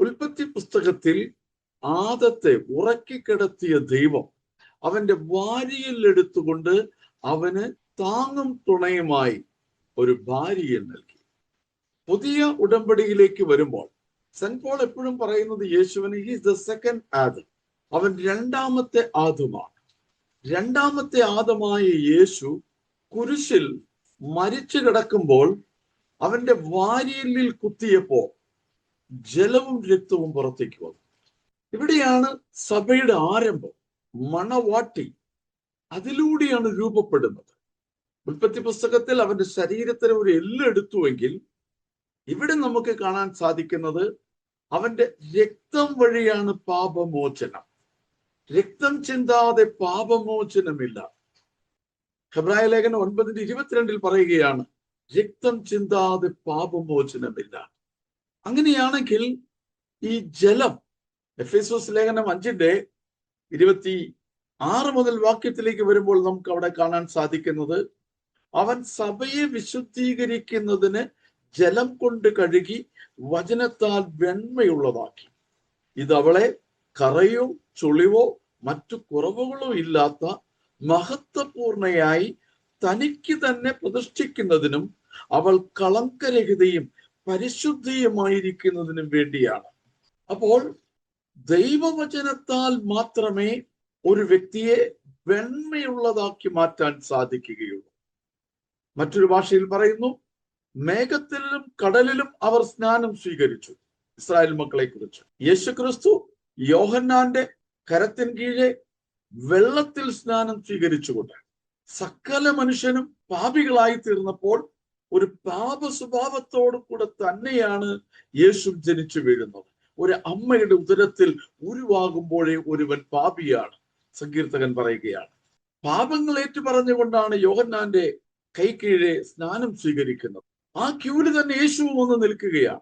ഉൽപ്പത്തി പുസ്തകത്തിൽ ആദത്തെ ഉറക്കിക്കിടത്തിയ ദൈവം അവന്റെ വാരിയിൽ എടുത്തുകൊണ്ട് അവന് താങ്ങും തുണയുമായി ഒരു ഭാര്യയെ നൽകി. പുതിയ ഉടമ്പടിയിലേക്ക് വരുമ്പോൾ സെന്റ് പോൾ എപ്പോഴും പറയുന്നത് യേശുവിന് ഈസ് ദ സെക്കൻഡ് ആദം അവൻ രണ്ടാമത്തെ ആദമാണ്. രണ്ടാമത്തെ ആദമായ യേശു കുരിശിൽ മരിച്ചു കിടക്കുമ്പോൾ അവന്റെ വാരിയലിൽ കുത്തിയപ്പോ ജലവും രക്തവും പുറത്തേക്ക് വന്നു. ഇവിടെയാണ് സഭയുടെ ആരംഭം. മണവാട്ടി അതിലൂടെയാണ് രൂപപ്പെടുന്നത്. ഉൽപ്പത്തി പുസ്തകത്തിൽ അവന്റെ ശരീരത്തിന് ഒരു എല്ല് എടുത്തുവെങ്കിൽ ഇവിടെ നമുക്ക് കാണാൻ സാധിക്കുന്നത് അവന്റെ രക്തം വഴിയാണ് പാപമോചനം. രക്തം ചിന്താതെ പാപമോചനമില്ല. ഹെബ്രായ ലേഖനം ഒൻപതിന്റെ ഇരുപത്തിരണ്ടിൽ പറയുകയാണ് രക്തം ചിന്താതെ പാപമോചനമില്ല. അങ്ങനെയാണെങ്കിൽ ഈ ജലം എഫ് എസ് ലേഖനം അഞ്ചിന്റെ ഇരുപത്തി ആറ് മുതൽ വാക്യത്തിലേക്ക് വരുമ്പോൾ നമുക്ക് അവിടെ കാണാൻ സാധിക്കുന്നത് അവൻ സഭയെ വിശുദ്ധീകരിക്കുന്നതിന് ജലം കൊണ്ട് കഴുകി വചനത്താൽ വെണ്മയുള്ളതാക്കി. ഇത് അവളെ കറയോ ചുളിവോ മറ്റു കുറവുകളോ ഇല്ലാത്ത മഹത്വപൂർണയായി തനിക്ക് തന്നെ പ്രതിഷ്ഠിക്കുന്നതിനും അവൾ കളങ്കരഹിതയും പരിശുദ്ധിയുമായിരിക്കുന്നതിനും വേണ്ടിയാണ്. അപ്പോൾ ദൈവവചനത്താൽ മാത്രമേ ഒരു വ്യക്തിയെ വെണ്മയുള്ളതാക്കി മാറ്റാൻ സാധിക്കുകയുള്ളൂ. മറ്റൊരു ഭാഷയിൽ പറയുന്നു മേഘത്തിലും കടലിലും അവർ സ്നാനം സ്വീകരിച്ചു ഇസ്രായേൽ മക്കളെ കുറിച്ച് യേശു ക്രിസ്തു യോഹന്നാന്റെ കരത്തിൻ കീഴെ വെള്ളത്തിൽ സ്നാനം സ്വീകരിച്ചുകൊണ്ട് സകല മനുഷ്യനും പാപികളായി തീർന്നപ്പോൾ ഒരു പാപ സ്വഭാവത്തോടു കൂടെ തന്നെയാണ് യേശു ജനിച്ചു വീഴുന്നത്. ഒരു അമ്മയുടെ ഉദരത്തിൽ ഉരുവാകുമ്പോഴേ ഒരുവൻ പാപിയാണ്. സങ്കീർത്തകൻ പറയുകയാണ് പാപങ്ങൾ ഏറ്റു പറഞ്ഞുകൊണ്ടാണ് യോഹന്നാന്റെ കൈക്കീഴെ സ്നാനം സ്വീകരിക്കുന്നത്. ആ ക്യൂൽ തന്നെ യേശു വന്ന് നിൽക്കുകയാണ്.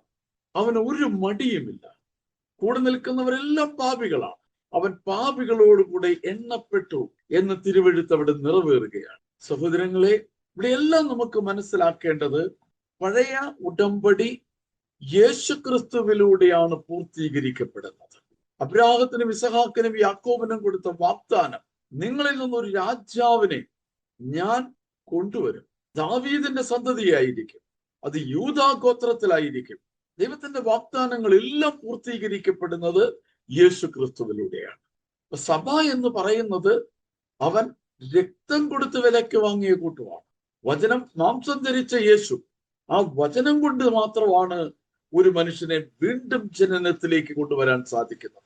അവന് ഒരു മടിയുമില്ല. കൂടെ നിൽക്കുന്നവരെല്ലാം പാപികളാണ്. അവൻ പാപികളോടുകൂടെ എണ്ണപ്പെട്ടു എന്ന് തിരുവഴുത്ത് അവിടെ നിറവേറുകയാണ്. സഹോദരങ്ങളെ ഇവിടെയെല്ലാം നമുക്ക് മനസ്സിലാക്കേണ്ടത് പഴയ ഉടമ്പടി യേശുക്രിസ്തുവിലൂടെയാണ് പൂർത്തീകരിക്കപ്പെടുന്നത്. അബ്രാഹത്തിനും ഇസഹാക്കിനും യാക്കോബിനും കൊടുത്ത വാഗ്ദാനം നിങ്ങളിൽ നിന്നൊരു രാജാവിനെ ഞാൻ കൊണ്ടുവരും. ദാവീദിന്റെ സന്തതിയായിരിക്കും. അത് യൂതാ ഗോത്രത്തിലായിരിക്കും. ദൈവത്തിന്റെ വാഗ്ദാനങ്ങൾ എല്ലാം പൂർത്തീകരിക്കപ്പെടുന്നത് യേശു ക്രിസ്തുവിലൂടെയാണ് സഭ എന്ന് പറയുന്നത് അവൻ രക്തം കൊടുത്ത് വിലയ്ക്ക് വാങ്ങിയ കൂട്ടുമാണ്. വചനം മാംസം ധരിച്ച യേശു. ആ വചനം കൊണ്ട് മാത്രമാണ് ഒരു മനുഷ്യനെ വീണ്ടും ജനനത്തിലേക്ക് കൊണ്ടുവരാൻ സാധിക്കുന്നത്.